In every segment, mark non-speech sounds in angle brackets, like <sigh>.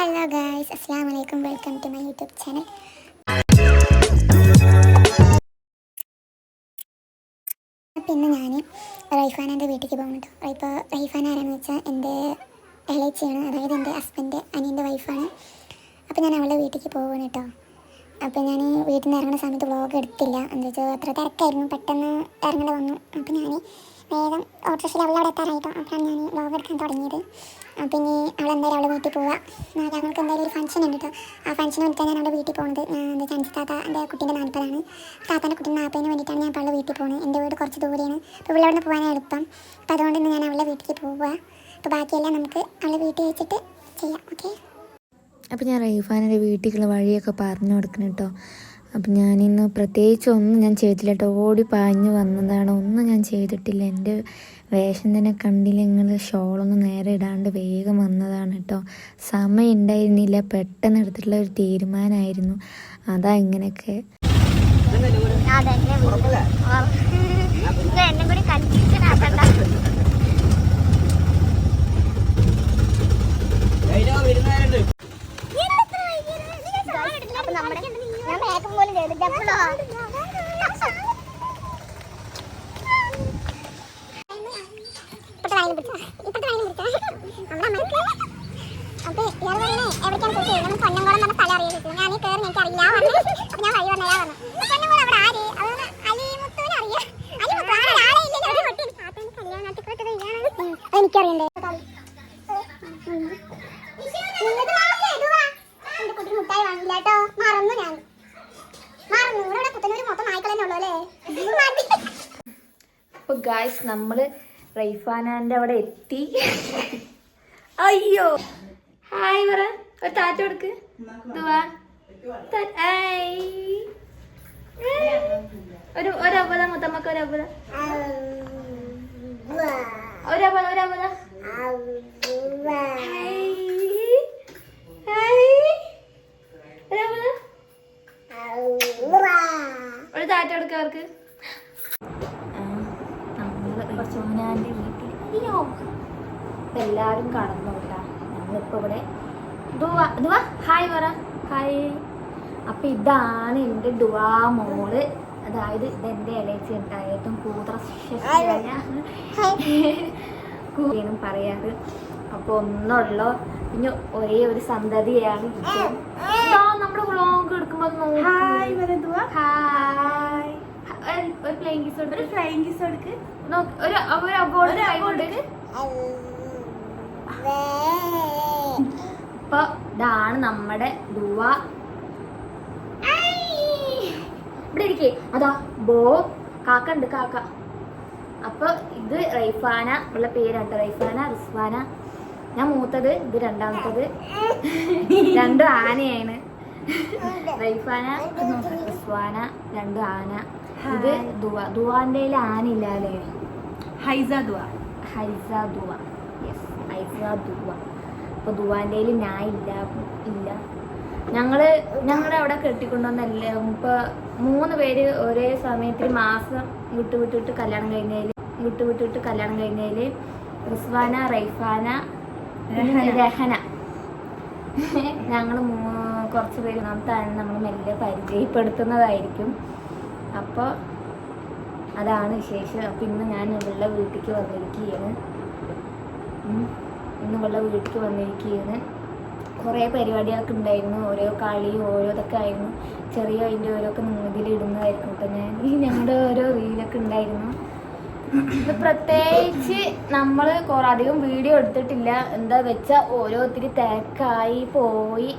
Hello guys അസ്സാം വലൈക്കും welcome to my YouTube channel പിന്നെ ഞാൻ റൈഫാനന്റെ വീട്ടിലേക്ക് പോകുന്നുണ്ട് ഇപ്പോൾ റൈഫാൻ ആരാന്ന് വെച്ചാൽ എന്റെ ഇളച്ചിയാണ് അതായത് എന്റെ ഹസ്ബൻഡ് അനിയന്റെ വൈഫാണ് അപ്പോൾ ഞാൻ അവളുടെ വീട്ടിലേക്ക് പോകുന്നു കേട്ടോ അപ്പോൾ ഞാൻ വീട്ടിൽ നിന്ന് ഇറങ്ങുന്ന സമയത്ത് വ്ളോഗ് എടുത്തില്ല. എന്താ വെച്ചാൽ അത്ര തിരക്കായിരുന്നു. പെട്ടെന്ന് ഇറങ്ങേണ്ടി വന്നു. അപ്പോൾ ഞാൻ വേഗം ഓട്ടോറിക്ഷയിൽ അവളവിടെ എത്താറായിട്ടോ. അപ്പോഴാണ് ഞാൻ വ്ളോഗ് എടുക്കാൻ തുടങ്ങിയത്. ഇനി അവൾ എന്തായാലും അവളുടെ വീട്ടിൽ പോവാം. ഞങ്ങൾക്ക് എന്തായാലും ഒരു ഫംഗ്ഷൻ ഉണ്ട് കേട്ടോ ആ ഫംഗ്ഷന് വേണ്ടിയിട്ടാണ് ഞാൻ അവളുടെ വീട്ടിൽ പോകുന്നത്. എന്റെ ചാൻസ് താത്ത എന്റെ കുട്ടീന്റെ നാൽപ്പതാണ്. താത്താന്റെ കുട്ടീന്റെ നാൽപ്പതിന് വേണ്ടിയിട്ടാണ് ഞാൻ അവളുടെ വീട്ടിൽ പോകുന്നത്. എന്റെ വീട് കുറച്ച് ദൂരെയാണ്. അപ്പോൾ ഇവിടെ അവിടെ പോകാൻ എളുപ്പം. അപ്പോൾ അതുകൊണ്ട് ഞാൻ അവളെ വീട്ടിൽ പോവുക അപ്പോൾ ബാക്കിയെല്ലാം നമുക്ക് അവളെ വീട്ടിൽ വെച്ചിട്ട് ചെയ്യാം. ഓക്കെ? അപ്പോൾ ഞാൻ റൈഫാനൊരു വീട്ടിലേക്കുള്ള വഴിയൊക്കെ പറഞ്ഞു കൊടുക്കണം കേട്ടോ അപ്പം ഞാനിന്ന് പ്രത്യേകിച്ച് ഒന്നും ഞാൻ ചെയ്തിട്ടില്ല കേട്ടോ ഓടി പാഞ്ഞു വന്നതാണ്. ഒന്നും ഞാൻ ചെയ്തിട്ടില്ല. എന്റെ വേഷം തന്നെ കണ്ടില്ല നിങ്ങൾ ഷോളൊന്നും നേരെ ഇടാണ്ട് വേഗം വന്നതാണ് കേട്ടോ സമയം ഉണ്ടായിരുന്നില്ല പെട്ടെന്ന് എടുത്തിട്ടുള്ള ഒരു തീരുമാനമായിരുന്നു. അതാ ഇങ്ങനെയൊക്കെ. എന്നെ കൂടി കൺഫ്യൂഷൻ അപ്പൊ നമ്മുടെ ഞാൻ മേക്കപ്പ് പോലും ചെയ്തില്ല അപ്പോഴോ അപ്പൊ ഇയാൾ പറഞ്ഞേ എവിടേക്കാണ് പോയി നമ്മൾ പൊന്നംകുളം എന്ന സ്ഥലം അറിയാം ഞാൻ കയറി എനിക്ക് അറിയില്ല പറഞ്ഞു അപ്പൊ ഞാൻ വഴി പറഞ്ഞാ പറഞ്ഞു പൊന്നംകുളം അവിടെ ആര് അത് അലിമുത്തുവിനെ അറിയാം അലിമുത്തു ആ ഒരാളെ ഇല്ല ഒരു കുട്ടി കല്യാണത്തിൽ പോയിട്ട് കല്യാണം എനിക്കറിയണ്ടേ നിങ്ങൾക്ക് നാളെ ഇടുവാ. എന്റെ കുട്ടി മുട്ടായി വാങ്ങില്ല കേട്ടോ മറന്നു ഞാൻ മറന്നു ഇവിടെ പുത്തനൂര് മൊത്തം നായ്ക്കൾ തന്നെ ഉള്ളൂ അല്ലേ മതി. റൈഫാനാന്റെ നമ്മൾ റൈഫാനാന്റെ അവിടെ എത്തി. അയ്യോ. ഹായ് പറ. ഒരു താറ്റ കൊടുക്ക്. ഒരു ഒരബല മുത്തമ്മക്ക് ഒരബല ഒരബല ഒരബല ഒരു താറ്റ കൊടുക്ക അവർക്ക്. റിച്ചോനാന്റെ വീട്ടിൽ അയ്യോ ഇപ്പം എല്ലാവരും കടന്നോട്ടാ. ഞങ്ങളിപ്പോൾ ഇവിടെ ദുവാ ദുവാ ഹായ് പറ ഹായ്. അപ്പം ഇതാണ് എന്റെ ദുവാ മോൾ. അതായത് ഇതെന്റെ ഇളയച്ചി ഉണ്ടായിട്ടും കൂത്ര കൂടിയും പറയാറ്. അപ്പോൾ ഒന്നുള്ളോ? പിന്നെ ഒരേ ഒരു സന്തതിയാണ് നമ്മുടെ വ്ളോഗ് എടുക്കുമ്പോ ഹായ് ഹായ്. ഒരു പ്ലെയിങ് കിസ് ഒരു ഫ്ലൈങ് കിസ് കൊടുക്ക്. ഒരു ഒരു അബോർഡ് award കൊടുക്ക്. അപ്പൊ ഇതാണ് നമ്മുടെ ദുവ. ഇവിടെ ഇരിക്കേ. അതാ ബോ കാക്ക ഉണ്ട് കാക്ക. അപ്പൊ ഇത് റൈഫാന ഉള്ള പേരാട്ട് റൈഫാന റിസ്വാന. ഞാൻ മൂത്തത് ഇത് രണ്ടാമത്തത്. <laughs> രണ്ടും ആനയാണ്. റൈഫാന റിസ്വാന രണ്ട് ആന. ഇത് ദുവ ദുവാന്റെ ആന ഇല്ലാലേ ഹൈസ ദുവ. ഹൈസ ദുവ. യെസ് ഹൈസ ദുവ. അപ്പൊ ദുവാന്റെ ഞാൻ ഇല്ല ഇല്ല. ഞങ്ങൾ ഞങ്ങളെ അവിടെ കെട്ടിക്കൊണ്ടുവന്നല്ല? ഇപ്പൊ മൂന്ന് പേര് ഒരേ സമയത്തിൽ മാസം വിട്ടു വിട്ടിട്ട് കല്യാണം കഴിഞ്ഞതിൽ വിട്ടു വിട്ടിട്ട് കല്യാണം കഴിഞ്ഞതിൽ റിസ്വാന റൈഫാന രഹന. <laughs> ഞങ്ങൾ കുറച്ച് പേര് നമുക്കാണ് നമ്മൾ മെല്ലെ പരിചയപ്പെടുത്തുന്നതായിരിക്കും. അപ്പോൾ അതാണ് വിശേഷം. അപ്പം ഇന്ന് ഞാൻ ഇവളുടെ വീട്ടിലേക്ക് വന്നിരിക്കുകയാണ്. ഇന്ന് ഇവളുടെ വീട്ടിലേക്ക് വന്നിരിക്കുകയാണ്. കുറേ പരിപാടികളൊക്കെ ഉണ്ടായിരുന്നു. ഓരോ കളിയും ഓരോതൊക്കെ ആയിരുന്നു. ചെറിയ അതിന്റെ ഓരോക്കെ ഇടുന്നതായിരിക്കും കേട്ടോ ഞാൻ ഈ ഞങ്ങളുടെ ഓരോ റീലൊക്കെ ഉണ്ടായിരുന്നു. ഇത് പ്രത്യേകിച്ച് നമ്മൾ കുറേ അധികം വീഡിയോ എടുത്തിട്ടില്ല. എന്താ വെച്ചാൽ ഓരോത്തിരി തിരക്കായി പോയി.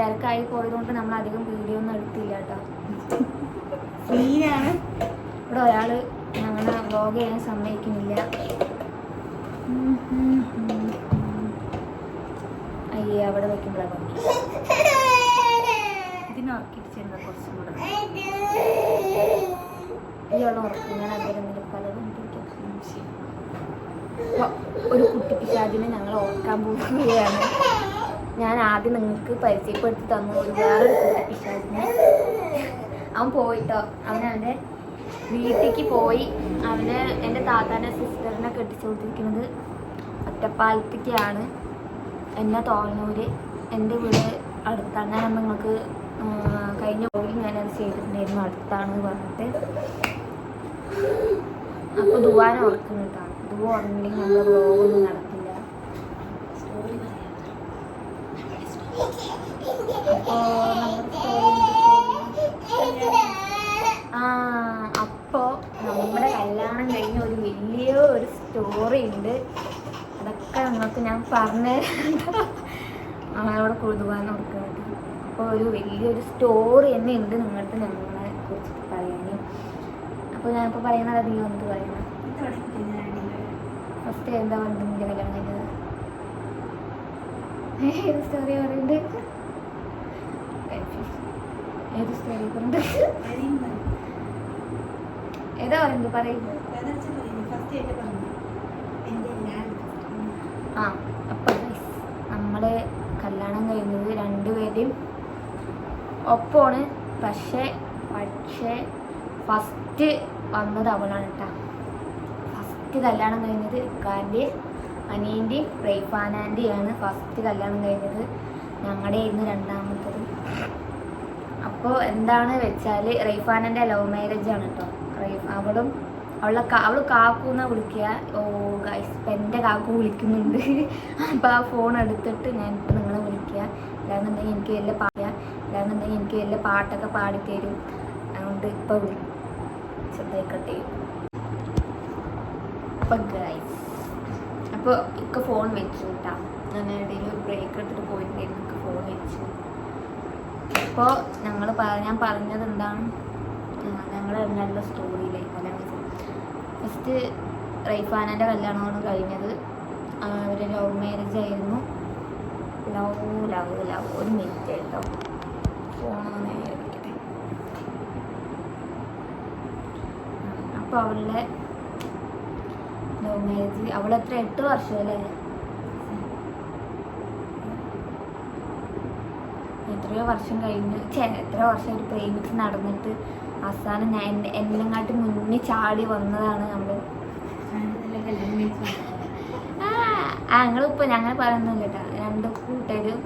തിരക്കായി പോയതുകൊണ്ട് നമ്മൾ അധികം വീഡിയോ ഒന്നും എടുത്തില്ല കേട്ടോ. സീനാണ് ഇവിടെ ഒരാൾ ഞങ്ങളെ വ്ലോഗ് ചെയ്യാൻ സമ്മതിക്കുന്നില്ല. അയ്യേ അവിടെ വെക്കുമ്പോഴാണ് ഇതിന് ഉറക്കിട്ട് ചെന്ന കുറച്ചും കൂടെ. ഇയാളെ ഉറക്കും. ഞാൻ അതിലെന്തെങ്കിലും പലതും പിടിക്കാം. ഒരു കുട്ടി പിശാചിനെ ഞങ്ങൾ ഓർക്കാൻ പോവുകയാണ്. ഞാൻ ആദ്യം നിങ്ങൾക്ക് പരിചയപ്പെടുത്തി തന്നു. ഒരു വേറൊരു കുട്ടി പിശാചിനെ അവൻ പോയിട്ടോ? അവൻ അവന്റെ വീട്ടിലേക്ക് പോയി. അവന് എന്റെ താത്താന്റെ സിസ്റ്ററിനെ കെട്ടിച്ചു കൊടുത്തിരിക്കുന്നത് ഒറ്റപ്പാലത്തേക്കാണ്. എന്നെ തോന്നൂര്. എന്റെ വീട് അടുത്താണ്. ഞാൻ നിങ്ങൾക്ക് കഴിഞ്ഞ പോയി ഞാനത് ചെയ്തിട്ടുണ്ടായിരുന്നു. അടുത്താണ് പറഞ്ഞിട്ട്. അപ്പോൾ ദുവാനെ ഓർക്കുന്നു കേട്ടോ ദുവ നമ്മൾ നമ്മുടെ വ്ളോഗൊന്നും നടക്കില്ല സ്റ്റോറി അപ്പോൾ ആ അപ്പോൾ നമ്മുടെ കല്യാണം കഴിഞ്ഞ ഒരു വലിയ ഒരു സ്റ്റോറി ഉണ്ട്. അതൊക്കെ നിങ്ങൾക്ക് ഞാൻ പറഞ്ഞു അവിടെ കൊഴുതുവാൻ ഓർക്കുന്നത് അപ്പോൾ ഒരു വലിയൊരു സ്റ്റോറി തന്നെ ഉണ്ട് നിങ്ങൾക്ക് ഞങ്ങളെ കുറിച്ചിട്ട് പറയാനും. അപ്പോൾ ഞാനിപ്പോൾ പറയുന്നത് നീ വന്നിട്ട് പറയണം. ഫസ്റ്റ് എന്താ പറഞ്ഞത് നിന്റെ കല്യാണം കഴിഞ്ഞത് സ്റ്റോറി പറയുന്നുണ്ട് ഏത് കല്യാണം കഴിഞ്ഞത് രണ്ടുപേരെയും ഒപ്പമാണ്. പക്ഷേ പക്ഷേ ഫസ്റ്റ് വന്നത് അവളാണ് കേട്ടോ ഫസ്റ്റ് കല്യാണം കഴിഞ്ഞത് ഇക്കാന്റെ അനിയന്റെയും റൈഫാനാന്റെയാണ് ഫസ്റ്റ് കല്യാണം കഴിഞ്ഞത് ഞങ്ങളുടെ ആയിരുന്നു രണ്ടാമത്തത് അപ്പോൾ എന്താണ് വെച്ചാൽ റൈഫാനന്റെ ലവ് മാരേജ് ആണ് കേട്ടോ റൈഫ് അവളും അവളെ അവൾ കാക്കൂന്ന വിളിക്കുക. ഓ ഗൈസ് ഇപ്പം എന്റെ കാക്കു വിളിക്കുന്നുണ്ട്. <laughs> അപ്പോൾ ആ ഫോൺ എടുത്തിട്ട് ഞാൻ ഇപ്പം നിങ്ങളെ വിളിക്കുക. ഇല്ലാന്നുണ്ടെങ്കിൽ എനിക്ക് വലിയ പാടുക ഇല്ലാന്നുണ്ടെങ്കിൽ എനിക്ക് വലിയ പാട്ടൊക്കെ പാടിത്തരും. അതുകൊണ്ട് ഇപ്പോൾ വിളി ശ്രദ്ധയിക്കട്ടെ അപ്പം ഗൈസ് അപ്പോൾ ഇക്ക ഫോൺ വെച്ചു കേട്ടോ ഞാൻ എവിടെയെങ്കിലും ബ്രേക്ക് എടുത്തിട്ട് പോയിട്ടുണ്ടായിരുന്നു ഫോൺ വെച്ചു. അപ്പോൾ ഞങ്ങൾ ഞാൻ പറഞ്ഞത് എന്താണ്? ഞങ്ങൾ എന്നുള്ള സ്റ്റോറിയിലെ കല്യാണം ഫസ്റ്റ് റൈഫാനന്റെ കല്യാണമാണ് കഴിഞ്ഞത്. അവർ ലവ് മാരേജ് ആയിരുന്നു. ലവ് ലവ് ലവ് ഒരു മിനിറ്റ് കേട്ടോ അപ്പോൾ അവളുടെ ലവ് മാരേജ് അവളെത്ര എട്ട് വർഷം അല്ലേ എത്രയോ വർഷം കഴിഞ്ഞ് എത്രയോ വർഷം ഒരു പ്രേമിച്ച് നടന്നിട്ട് അവസാനം ഞാൻ എന്നെ എന്നെങ്ങാട്ടി മുന്നിൽ ചാടി വന്നതാണ് നമ്മൾ ആ ഞങ്ങളിപ്പോൾ ഞങ്ങൾ പറയുന്നില്ല കേട്ടോ. രണ്ട് കൂട്ടരും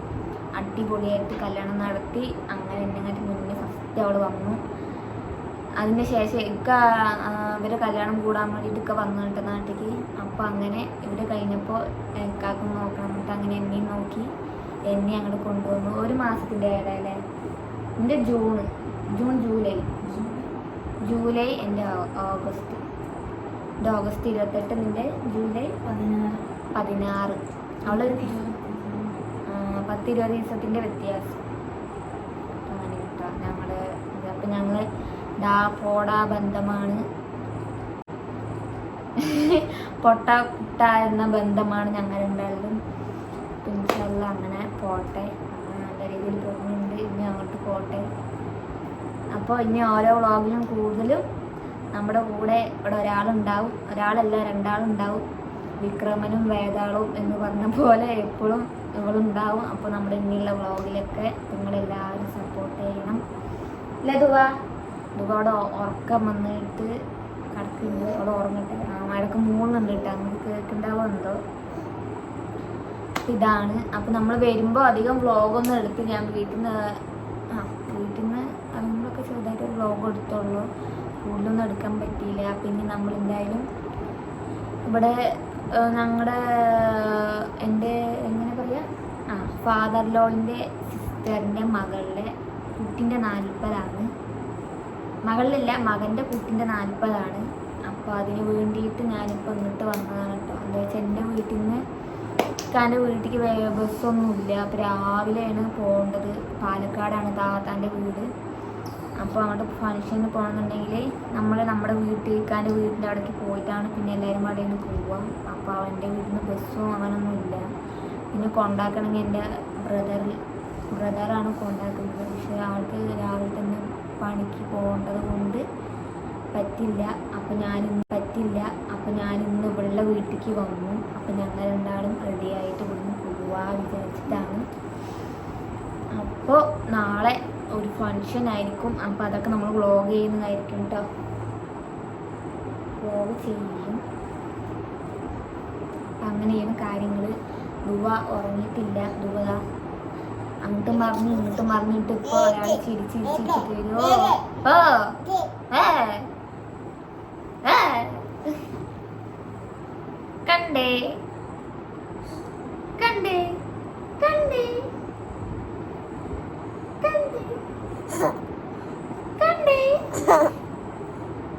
അടിപൊളിയായിട്ട് കല്യാണം നടത്തി അങ്ങനെ എന്നെങ്ങാട്ടി മുന്നിൽ ഫസ്റ്റ് അവൾ വന്നു. അതിന് ശേഷം ഇക്ക ഇവരെ കല്യാണം കൂടാൻ വേണ്ടിയിട്ട് ഇക്ക വന്നു കേട്ടോ നാട്ടിലേക്ക് അപ്പോൾ അങ്ങനെ ഇവർ കഴിഞ്ഞപ്പോൾ ഇക്കാക്കും നോക്കണം. എന്നിട്ട് അങ്ങനെ എന്നെയും നോക്കി. എന്നെ അങ്ങോട്ട് കൊണ്ടുവന്നു. ഒരു മാസത്തിന്റെ ഇടയിലെ എന്റെ ജൂൺ ജൂൺ ജൂലൈ ജൂലൈ എന്റെ ഓഗസ്റ്റ്. എന്റെ ഓഗസ്റ്റ് ഇരുപത്തെട്ട് നിന്റെ ജൂലൈ പതിനാറ്. പതിനാറ്. അവളൊരു പത്തിരുപത് പത്ത് ഇരുപത് ദിവസത്തിന്റെ വ്യത്യാസം. അങ്ങനെ കേട്ടോ. ഞങ്ങൾ അപ്പം ഞങ്ങൾ ഡാ പോടാ ബന്ധമാണ്. പൊട്ട കുട്ട എന്ന ബന്ധമാണ് അങ്ങനെ പോട്ടെ. നല്ല രീതിയിൽ പോകുന്നുണ്ട്. ഇനി അങ്ങോട്ട് പോട്ടെ. അപ്പോൾ ഇനി ഓരോ വ്ളോഗിലും കൂടുതലും നമ്മുടെ കൂടെ ഇവിടെ ഒരാളുണ്ടാവും. ഒരാളല്ല രണ്ടാളുണ്ടാവും. വിക്രമനും വേതാളും എന്ന് പറഞ്ഞ പോലെ എപ്പോഴും ഇവളുണ്ടാവും. അപ്പോൾ നമ്മുടെ ഇനിയുള്ള വ്ളോഗിലൊക്കെ നിങ്ങളെല്ലാവരും സപ്പോർട്ട് ചെയ്യണം. അല്ലേ ദുവ? ദുവയുടെ ഉറക്കം വന്നിട്ട് കിടക്കുന്നുണ്ട്. അവിടെ ഉറങ്ങട്ടെ. ആ മഴക്ക് മൂന്നുണ്ട് കേട്ടോ. നമുക്ക് കേൾക്കുണ്ടാവോ ഇതാണ്. അപ്പം നമ്മൾ വരുമ്പോൾ അധികം വ്ളോഗൊന്നും എടുത്ത് ഞാൻ വീട്ടിൽ നിന്ന് ആ വീട്ടിൽ നിന്ന് അതുകൊണ്ടൊക്കെ ചെറുതായിട്ട് വ്ളോഗ് എടുത്തുള്ളൂ. കൂടുതലൊന്നും എടുക്കാൻ പറ്റിയില്ല. പിന്നെ നമ്മൾ എന്തായാലും ഇവിടെ ഞങ്ങളുടെ എന്റെ എങ്ങനെ പറയുക ആ ഫാദർ ലോളിന്റെ സിസ്റ്ററിന്റെ മകളുടെ കുട്ടിന്റെ നാൽപ്പതാണ് മകളിലില്ല മകന്റെ കുട്ടിന്റെ നാൽപ്പതാണ് അപ്പോൾ അതിന് വേണ്ടിയിട്ട് ഞാനിപ്പോൾ ഇങ്ങോട്ട് വന്നതാണ് കേട്ടോ. എന്താ വെച്ചാൽ എന്റെ വീട്ടിൽ നിന്ന് ഇക്കാന്റെ വീട്ടിലേക്ക് ബസ്സൊന്നുമില്ല. അപ്പോൾ രാവിലെയാണ് പോകേണ്ടത്. പാലക്കാടാണ് താത്താന്റെ വീട്. അപ്പോൾ അങ്ങോട്ട് ഫംഗ്ഷന് പോകണമെന്നുണ്ടെങ്കിൽ നമ്മൾ നമ്മുടെ വീട്ടിൽ ഇക്കാന്റെ വീടിന്റെ അവിടേക്ക് പോയിട്ടാണ് പിന്നെ എല്ലാവരും അവിടെ നിന്ന് പോവുക. അപ്പോൾ അവന്റെ വീട്ടിൽ നിന്ന് ബസ്സും അങ്ങനൊന്നും ഇല്ല പിന്നെ കൊണ്ടാക്കണമെങ്കിൽ എന്റെ ബ്രദർ ബ്രദറാണ് കൊണ്ടാക്കുന്നത്. പക്ഷേ ആൾക്ക് രാവിലെ തന്നെ പണിക്ക് പോകേണ്ടത് കൊണ്ട് പറ്റില്ല. അപ്പം ഞാൻ പറ്റില്ല. അപ്പം ഞാനിന്ന് ഇവളുടെ വീട്ടിലേക്ക് വന്നു. അപ്പം ഞങ്ങൾ രണ്ടാളും റെഡി ആയിട്ട് ഇവിടുന്ന് പോവാ വിചാരിച്ചിട്ടാണ്. അപ്പോൾ നാളെ ഒരു ഫങ്ഷൻ ആയിരിക്കും. അപ്പോൾ അതൊക്കെ നമ്മൾ വ്ളോഗ് ചെയ്യുന്നതായിരിക്കും കേട്ടോ വ്ളോഗ് ചെയ്യും. അങ്ങനെയാണ് കാര്യങ്ങൾ ദുവ ഉറങ്ങിയിട്ടില്ല. ദുവ അങ്ങോട്ടും മറിഞ്ഞ് ഇങ്ങോട്ടും മറിഞ്ഞിട്ട് ഇപ്പോൾ ഒരാൾ ചിരിച്ചിരിച്ചിട്ട് വരുമോ ഓ ഏ. കണ്ടേ? കണ്ടേ? കണ്ടേ? കണ്ടേ?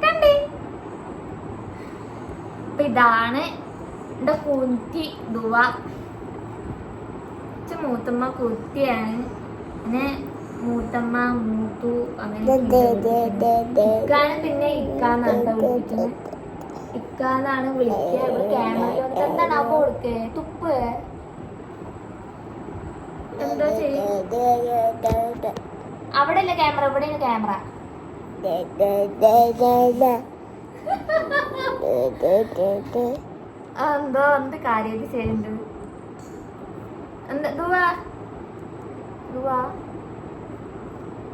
കണ്ടേ? അപ്പൊ ഇതാണ് എന്റെ കുത്തി ദുവ. മൂത്തമ്മ കുത്തിയാണ് പിന്നെ മൂത്തമ്മ മൂത്തു അങ്ങനെ പിന്നെ വിളിക്കുന്നത്. ഇക്കാന്നാണ് വിളിക്കുക ഇവിടെ ക്യാമറ എന്താണ് അപ്പൊ കൊടുക്കേ? തുപ്പ്. എന്തോ ചെയ്യും? അവിടെ അല്ല ക്യാമറ ഇവിടെ ക്യാമറ എന്തോ എന്ത് കാര്യമായിട്ട് ചെയ്യേണ്ടത് എന്താ ദുവാ. ദുവാ.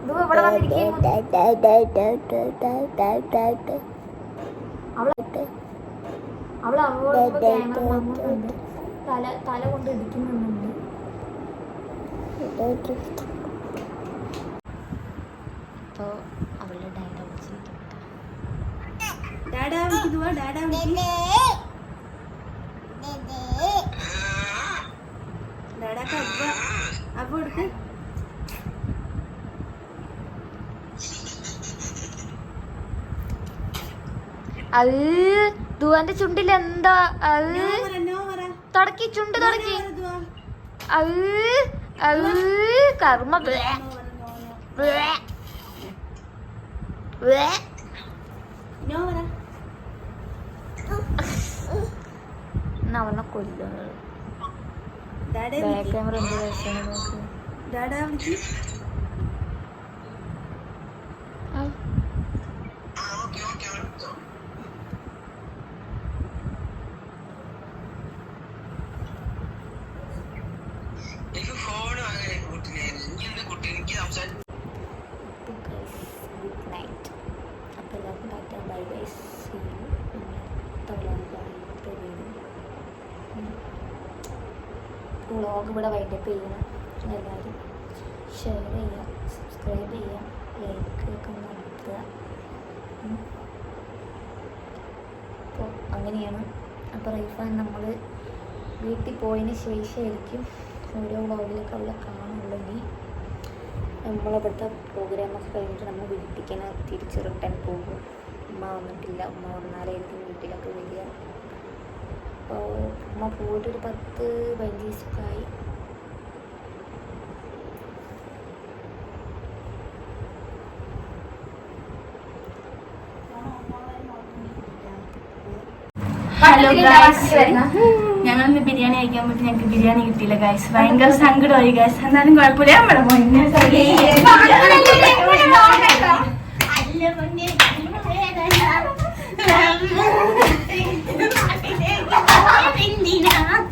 ദുവ ഇവിടെ വന്നിരിക്കും. അവൾ അവളോട് ക്യാമറ വാങ്ങുന്നുണ്ട് തല തല കൊണ്ട് ഇടിക്കുന്നുണ്ട്. അപ്പോൾ അവളുടെ ഡാഡ ഡാഡാ വിളിക്ക് ദുവാ ഡാഡാ വിളിക്ക്. ഡാഡാക്ക് അബ്ബ അബ്ബ കൊടുക്ക്. അത് ദുവാന്റെ ചുണ്ടിൽ എന്താ അത് തുടക്കി ചുണ്ട് തുടക്കി. അത് അത് കർമ്മ. അവനെ കൊല്ലുന്നത് ബാക്ക് ക്യാമറ എന്ത് ഡാഡാ വിളിക്ക് ആ. എനിക്ക് ഫോൺ വാങ്ങാൻ കുട്ടിനെ ഇനി എന്താ കുട്ടി എനിക്ക് സംസാരിക്കും അപ്പോൾ ഗൈസ് ഗുഡ് നൈറ്റ് അപ്പോൾ എല്ലാവർക്കും tata bye bye see vlog ഇവിടെ വൈൻഡപ്പ് ചെയ്യണം എല്ലാവരും ഷെയർ ചെയ്യുക സബ്സ്ക്രൈബ് ചെയ്യുക ലൈക്ക് ഒക്കെ നടത്തുക. അപ്പോൾ അങ്ങനെയാണ്. അപ്പോൾ റൈഫാൻ നമ്മൾ വീട്ടിൽ പോയതിന് ശേഷമായിരിക്കും ഓരോ വ്ളോഗിലൊക്കെ അവിടെ കാണുള്ളെങ്കിൽ നമ്മളിവിടുത്തെ പ്രോഗ്രാമൊക്കെ കഴിഞ്ഞിട്ട് നമ്മൾ വീട്ടിലേക്ക് തിരിച്ച് റിട്ടേൺ പോകും. ഉമ്മ വന്നിട്ടില്ല. ഉമ്മ വന്നാലായിരിക്കും വീട്ടിലൊക്കെ വരിക. അപ്പോൾ അമ്മ പോയിട്ടൊരു പത്ത് പതിനഞ്ച് ദിവസമൊക്കെ ആയി ഹലോ ഗായ്സ് ഞങ്ങളിന്ന് ബിരിയാണി കഴിക്കാൻ പറ്റി ഞങ്ങൾക്ക് ബിരിയാണി കിട്ടിയില്ല ഗായ്സ് ഭയങ്കര സങ്കടമായി ഗായ്സ് എന്നാലും കുഴപ്പമില്ല. നമ്മുടെ അല്ല പൊന്നെ Hindi na